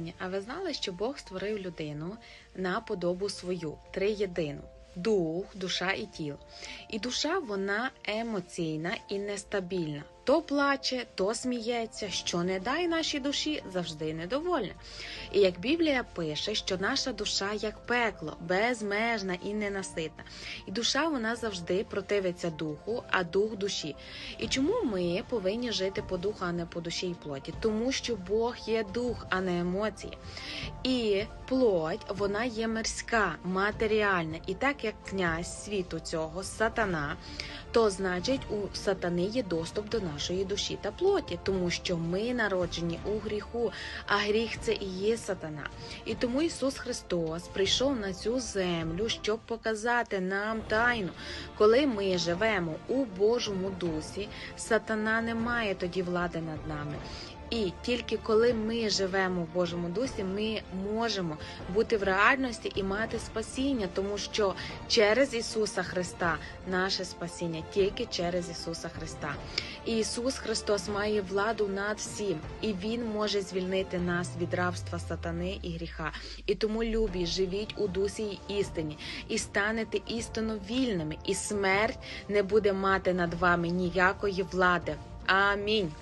Римляні, а ви знали, що Бог створив людину на подобу свою, триєдину. Дух, душа і тіло. І душа вона емоційна і нестабільна. То плаче, то сміється, що не дай нашій душі завжди недовольна. І як Біблія пише, що наша душа як пекло, безмежна і ненаситна. І душа вона завжди противиться духу, а дух душі. І чому ми повинні жити по духу, а не по душі і плоті? Тому що Бог є дух, а не емоції. І плоть вона є мирська, матеріальна. І так як князь світу цього, сатана, то значить у сатани є доступ до нашої душі та плоті, тому що ми народжені у гріху, а гріх це і є сатана. І тому Ісус Христос прийшов на цю землю, щоб показати нам тайну. Коли ми живемо у Божому дусі, сатана не має тоді влади над нами. І тільки коли ми живемо в Божому дусі, ми можемо бути в реальності і мати спасіння, тому що через Ісуса Христа наше спасіння тільки через Ісуса Христа. І Ісус Христос має владу над всім, і Він може звільнити нас від рабства сатани і гріха. І тому любі, живіть у дусі й істині, і станете істинно вільними, і смерть не буде мати над вами ніякої влади. Амінь.